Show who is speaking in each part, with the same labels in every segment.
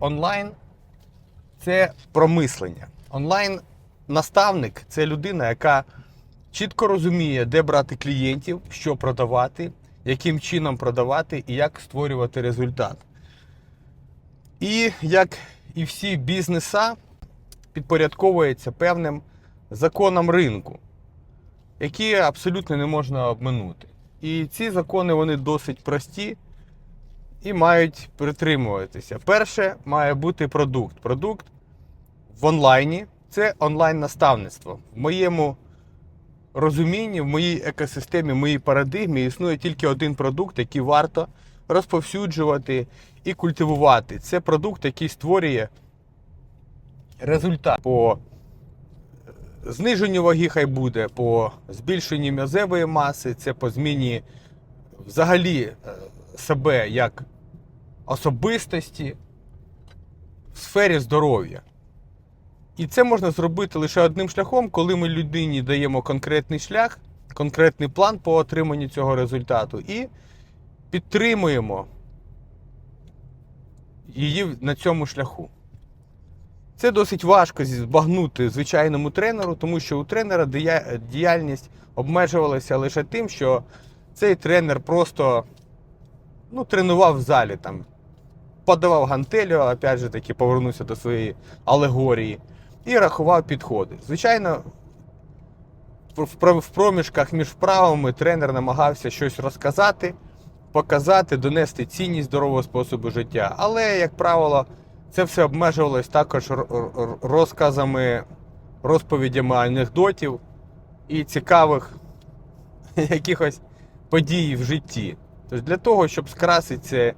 Speaker 1: онлайн це про мислення. Онлайн-наставник це людина, яка чітко розуміє, де брати клієнтів, що продавати, яким чином продавати і як створювати результат. І як і всі бізнеса, підпорядковується певним законам ринку, які абсолютно не можна обминути. І ці закони вони досить прості і мають притримуватися. Перше має бути продукт. Продукт в онлайні це онлайн-наставництво. В моєму розумінні, в моїй екосистемі, в моїй парадигмі існує тільки один продукт, який варто розповсюджувати і культивувати. Це продукт, який створює результат по зниженню ваги, хай буде, по збільшенню м'язевої маси, це по зміні взагалі е, себе як особистості в сфері здоров'я. І це можна зробити лише одним шляхом, коли ми людині даємо конкретний шлях, конкретний план по отриманню цього результату і підтримуємо її на цьому шляху. Це досить важко збагнути звичайному тренеру, тому що у тренера діяльність обмежувалася лише тим, що цей тренер просто ну, тренував в залі, там, подавав гантелю, опять же таки повернувся до своєї алегорії, і рахував підходи. Звичайно, в- в про- в проміжках між вправами тренер намагався щось розказати, показати, донести цінність здорового способу життя. Але, як правило, це все обмежувалось також розказами, розповідями анекдотів і цікавих якихось подій в житті. Тобто для того, щоб скрасити це,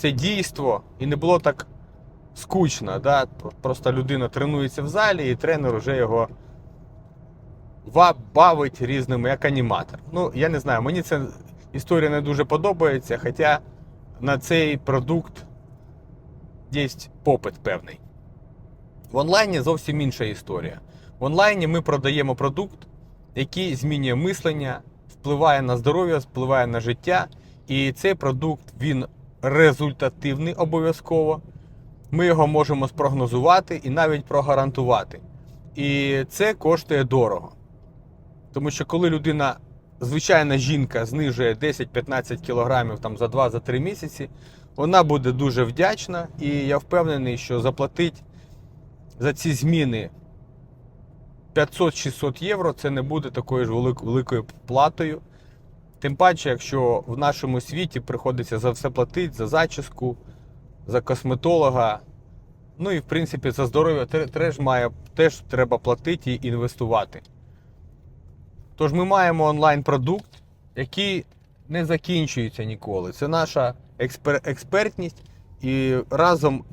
Speaker 1: це дійство і не було так скучно. Да? Просто людина тренується в залі, і тренер вже його бавить різними, як аніматор. Ну, я не знаю, мені ця історія не дуже подобається, хоча на цей продукт є попит певний. В онлайні зовсім інша історія. В онлайні ми продаємо продукт, який змінює мислення, впливає на здоров'я, впливає на життя. І цей продукт він результативний обов'язково. Ми його можемо спрогнозувати і навіть прогарантувати. І це коштує дорого. Тому що коли людина, звичайна жінка, знижує 10-15 кілограмів там, за 2-3 місяці, вона буде дуже вдячна, і я впевнений, що заплатить за ці зміни 500-600 євро це не буде такою ж великою платою. Тим паче, якщо в нашому світі приходиться за все платити, за зачіску, за косметолога. Ну і в принципі за здоров'я теж, має, теж треба платити і інвестувати. Тож ми маємо онлайн-продукт, який не закінчується ніколи. Це наша експер- експертність і разом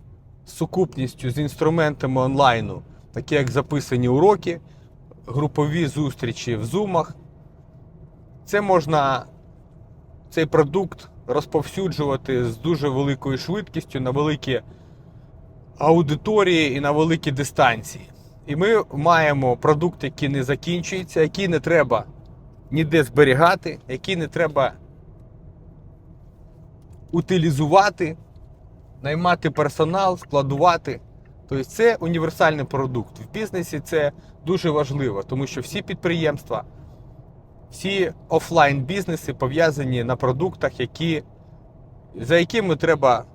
Speaker 1: з сукупністю з інструментами онлайну, такі як записані уроки, групові зустрічі в зумах. Це можна цей продукт розповсюджувати з дуже великою швидкістю на великі аудиторії і на великі дистанції. І ми маємо продукт, який не закінчується, який не треба ніде зберігати, який не треба утилізувати, наймати персонал, складувати. Тобто це універсальний продукт. В бізнесі це дуже важливо, тому що всі підприємства, всі офлайн бізнеси пов'язані на продуктах, які, за якими треба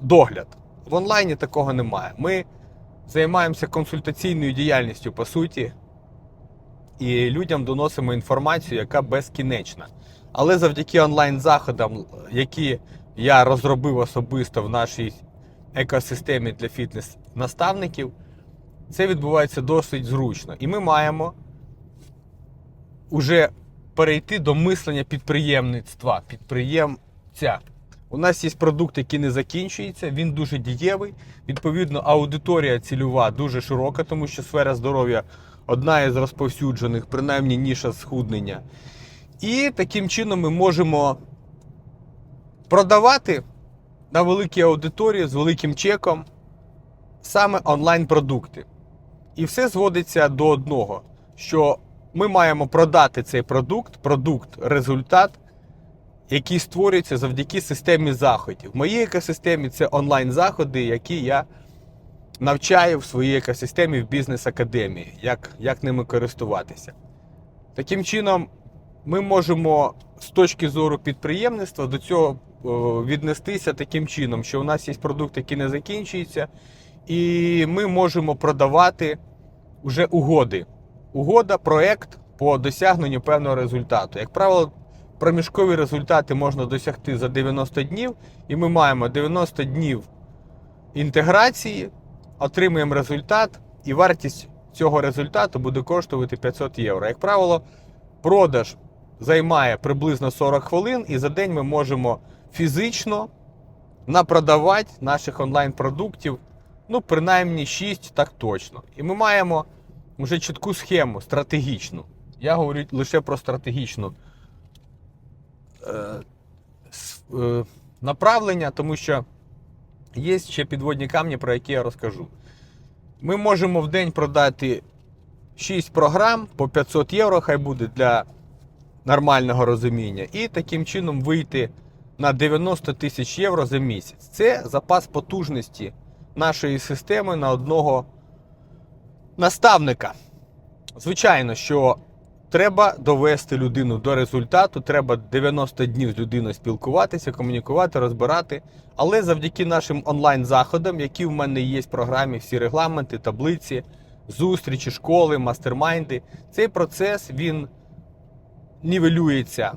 Speaker 1: догляд. В онлайні такого немає. Ми займаємося консультаційною діяльністю по суті, і людям доносимо інформацію, яка безкінечна. Але завдяки онлайн-заходам, які я розробив особисто в нашій екосистемі для фітнес-наставників, це відбувається досить зручно. І ми маємо уже перейти до мислення підприємництва, підприємця. У нас є продукт, який не закінчується, він дуже дієвий. Відповідно, аудиторія цільова дуже широка, тому що сфера здоров'я одна із розповсюджених, принаймні ніша схуднення. І таким чином ми можемо продавати на великій аудиторії з великим чеком саме онлайн-продукти. І все зводиться до одного, що ми маємо продати цей продукт, продукт, результат, який створюється завдяки системі заходів. В моїй екосистемі це онлайн-заходи, які я навчаю в своїй екосистемі в бізнес-академії, як, як ними користуватися. Таким чином, ми можемо з точки зору підприємництва до цього віднестися таким чином, що у нас є продукт, який не закінчується, і ми можемо продавати вже угоди. Угода, проект по досягненню певного результату. Як правило, проміжкові результати можна досягти за 90 днів, і ми маємо 90 днів інтеграції, отримуємо результат, і вартість цього результату буде коштувати 500 євро. Як правило, продаж займає приблизно 40 хвилин, і за день ми можемо фізично напродавати наших онлайн-продуктів, ну, принаймні 6, так точно. І ми маємо вже чітку схему стратегічну. Я говорю лише про стратегічну е, е, направлення, тому що є ще підводні камні, про які я розкажу. Ми можемо в день продати 6 програм по 500 євро, хай буде для нормального розуміння, і таким чином вийти на 90 тисяч євро за місяць. Це запас потужності нашої системи на одного наставника. Звичайно, що треба довести людину до результату, треба 90 днів з людиною спілкуватися, комунікувати, розбирати. Але завдяки нашим онлайн-заходам, які в мене є в програмі, всі регламенти, таблиці, зустрічі, школи, мастермайнди, цей процес він нівелюється.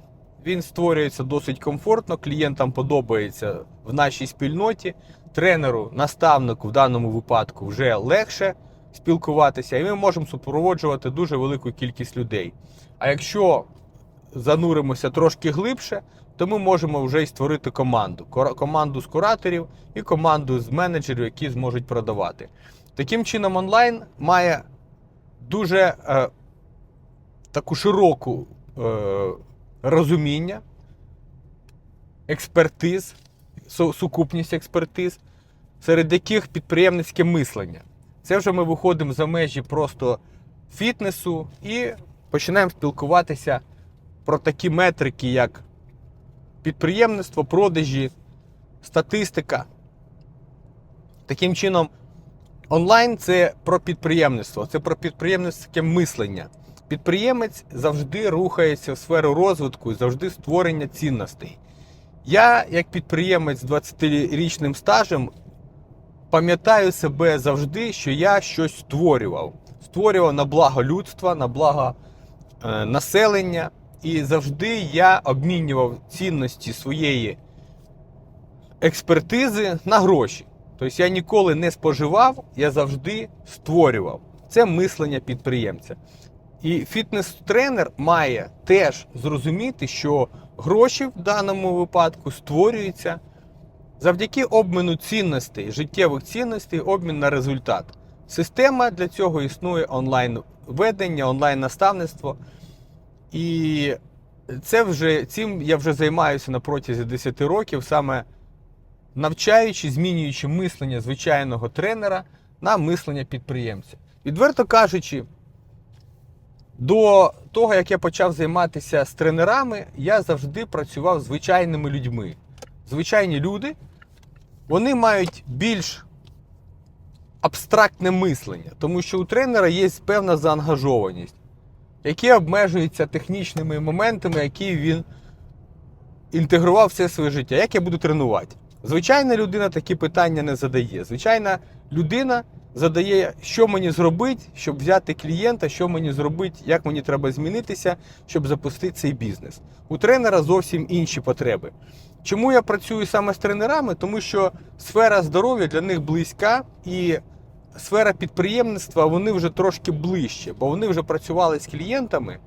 Speaker 1: Він створюється досить комфортно, клієнтам подобається в нашій спільноті. Тренеру, наставнику в даному випадку вже легше спілкуватися, і ми можемо супроводжувати дуже велику кількість людей. А якщо зануримося трошки глибше, то ми можемо вже й створити команду. Команду з кураторів і команду з менеджерів, які зможуть продавати. Таким чином, онлайн має дуже е, таку широку е, розуміння, експертиз, сукупність експертиз, серед яких підприємницьке мислення. Це вже ми виходимо за межі просто фітнесу і починаємо спілкуватися про такі метрики, як підприємництво, продажі, статистика. Таким чином, онлайн це про підприємництво, це про підприємницьке мислення. Підприємець завжди рухається в сферу розвитку і завжди створення цінностей. Я, як підприємець з 20-річним стажем, пам'ятаю себе завжди, що я щось створював. Створював на благо людства, на благо е, населення. І завжди я обмінював цінності своєї експертизи на гроші. Тобто я ніколи не споживав, я завжди створював. Це мислення підприємця. І фітнес-тренер має теж зрозуміти, що гроші в даному випадку створюються завдяки обміну цінностей, життєвих цінностей, обмін на результат. Система для цього існує онлайн-ведення, онлайн-наставництво. І це вже, цим я вже займаюся на протязі 10 років, саме навчаючи, змінюючи мислення звичайного тренера на мислення підприємця. Відверто кажучи, до того, як я почав займатися з тренерами, я завжди працював з звичайними людьми. Звичайні люди, вони мають більш абстрактне мислення, тому що у тренера є певна заангажованість, яка обмежується технічними моментами, які він інтегрував все своє життя. Як я буду тренувати? Звичайна людина такі питання не задає. Звичайна людина задає, що мені зробити, щоб взяти клієнта, що мені зробити, як мені треба змінитися, щоб запустити цей бізнес. У тренера зовсім інші потреби. Чому я працюю саме з тренерами? Тому що сфера здоров'я для них близька і сфера підприємництва вони вже трошки ближче, бо вони вже працювали з клієнтами,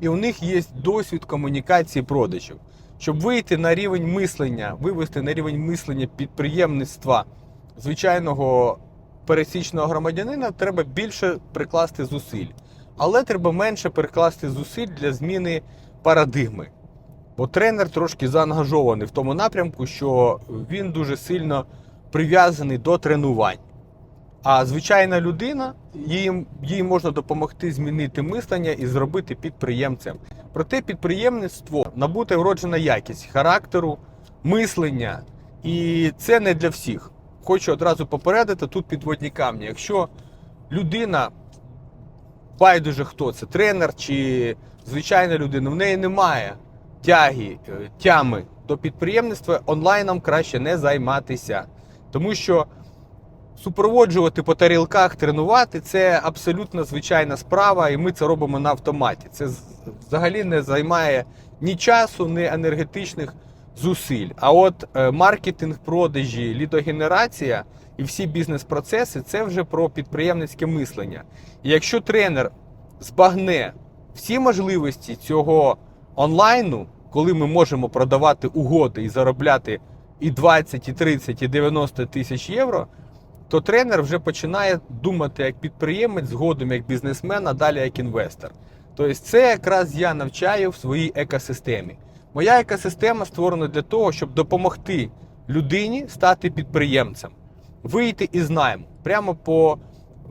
Speaker 1: і у них є досвід комунікації продажів. Щоб вийти на рівень мислення, вивести на рівень мислення підприємництва звичайного пересічного громадянина, треба більше прикласти зусиль. Але треба менше прикласти зусиль для зміни парадигми. Бо тренер трошки заангажований в тому напрямку, що він дуже сильно прив'язаний до тренувань. А звичайна людина, їй, їй можна допомогти змінити мислення і зробити підприємцем. Проте підприємництво набуте вроджена якість характеру, мислення, і це не для всіх. Хочу одразу попередити тут підводні камні. Якщо людина, байдуже хто це, тренер чи звичайна людина, в неї немає тяги, е, тями до підприємництва, онлайном краще не займатися. Тому що супроводжувати по тарілках, тренувати це абсолютно звичайна справа, і ми це робимо на автоматі. Це взагалі не займає ні часу, ні енергетичних зусиль. А от е, маркетинг, продажі, лідогенерація і всі бізнес-процеси це вже про підприємницьке мислення. І якщо тренер збагне всі можливості цього онлайну, коли ми можемо продавати угоди і заробляти і 20, і 30, і 90 тисяч євро, то тренер вже починає думати як підприємець, згодом як бізнесмен, а далі як інвестор. Тобто, це якраз я навчаю в своїй екосистемі. Моя екосистема створена для того, щоб допомогти людині стати підприємцем, вийти із найму прямо по,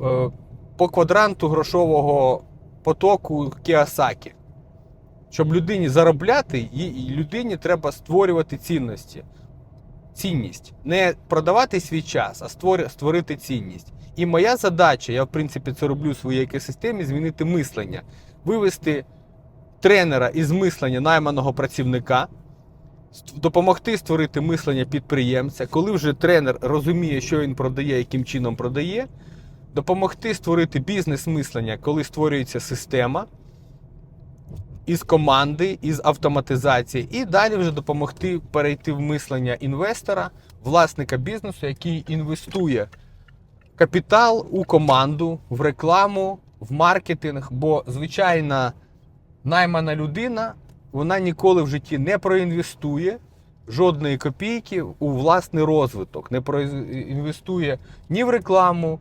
Speaker 1: е, по квадранту грошового потоку Кіосакі. Щоб людині заробляти, їй- людині треба створювати цінності. Цінність. Не продавати свій час, а створити цінність. І моя задача, я в принципі це роблю в своїй екосистемі, змінити мислення, вивести тренера із мислення найманого працівника, допомогти створити мислення підприємця, коли вже тренер розуміє, що він продає, яким чином продає, допомогти створити бізнес-мислення, коли створюється система із команди, із автоматизації, і далі вже допомогти перейти в мислення інвестора, власника бізнесу, який інвестує капітал у команду, в рекламу, в маркетинг. Бо звичайна наймана людина вона ніколи в житті не проінвестує жодної копійки у власний розвиток, не проінвестує ні в рекламу,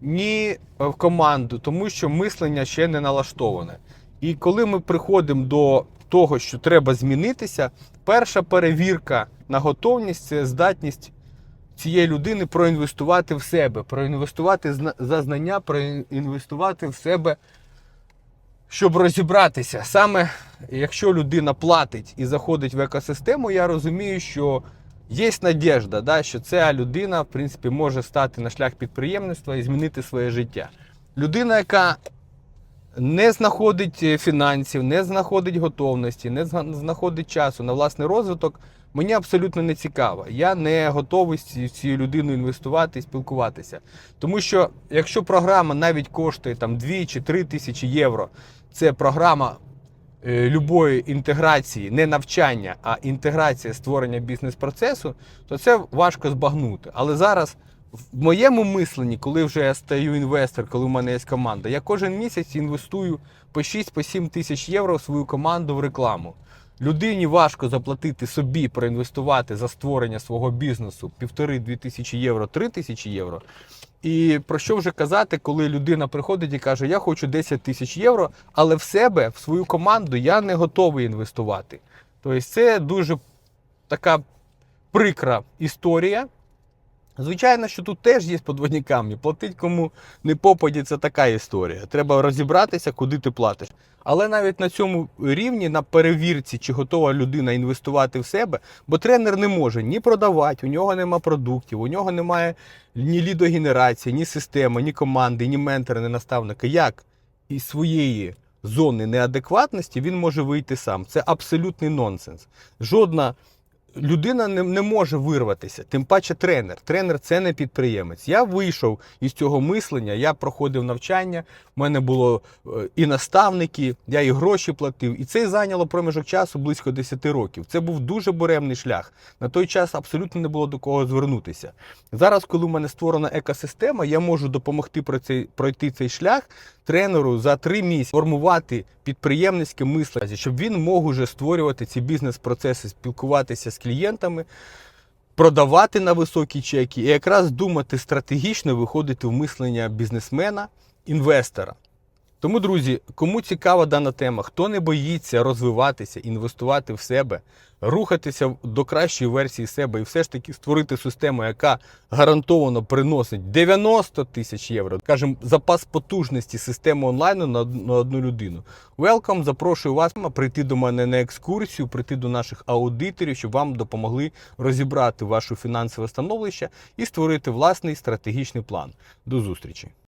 Speaker 1: ні в команду, тому що мислення ще не налаштоване. І коли ми приходимо до того, що треба змінитися, перша перевірка на готовність це здатність цієї людини проінвестувати в себе, проінвестувати за знання, проінвестувати в себе, щоб розібратися. Саме якщо людина платить і заходить в екосистему, я розумію, що є надіжда, да, що ця людина, в принципі, може стати на шлях підприємництва і змінити своє життя. Людина, яка не знаходить е, фінансів, не знаходить готовності, не знаходить часу на власний розвиток, мені абсолютно не цікаво. Я не готовий з цією людиною інвестувати і спілкуватися. Тому що якщо програма навіть коштує там 2 чи 3 тисячі євро, це програма е, любої інтеграції, не навчання, а інтеграція створення бізнес-процесу, то це важко збагнути. Але зараз в моєму мисленні, коли вже я стаю інвестор, коли в мене є команда, я кожен місяць інвестую по 6-7 тисяч євро в свою команду в рекламу. Людині важко заплатити собі, проінвестувати за створення свого бізнесу півтори-дві тисячі євро, три тисячі євро. І про що вже казати, коли людина приходить і каже, я хочу 10 тисяч євро, але в себе, в свою команду я не готовий інвестувати. Тобто це дуже така прикра історія. Звичайно, що тут теж є подводні камні. Платить кому не попаді, це така історія. Треба розібратися, куди ти платиш. Але навіть на цьому рівні, на перевірці, чи готова людина інвестувати в себе, бо тренер не може ні продавати, у нього нема продуктів, у нього немає ні лідогенерації, ні системи, ні команди, ні ментора, ні наставника. Як із своєї зони неадекватності він може вийти сам? Це абсолютний нонсенс. Жодна людина не, не може вирватися, тим паче тренер. Тренер це не підприємець. Я вийшов із цього мислення, я проходив навчання, в мене було е, і наставники, я і гроші платив. І це зайняло проміжок часу близько 10 років. Це був дуже буремний шлях. На той час абсолютно не було до кого звернутися. Зараз, коли в мене створена екосистема, я можу допомогти пройти цей шлях тренеру за три місяці формувати підприємницьке мислення, щоб він мог уже створювати ці бізнес-процеси, спілкуватися з клієнтами, продавати на високі чеки і якраз думати стратегічно, виходити в мислення бізнесмена, інвестора. Тому, друзі, кому цікава дана тема, хто не боїться розвиватися, інвестувати в себе, рухатися до кращої версії себе і все ж таки створити систему, яка гарантовано приносить 90 тисяч євро, скажімо, запас потужності системи онлайну на одну людину. Welcome, запрошую вас прийти до мене на екскурсію, прийти до наших аудиторів, щоб вам допомогли розібрати ваше фінансове становище і створити власний стратегічний план. До зустрічі!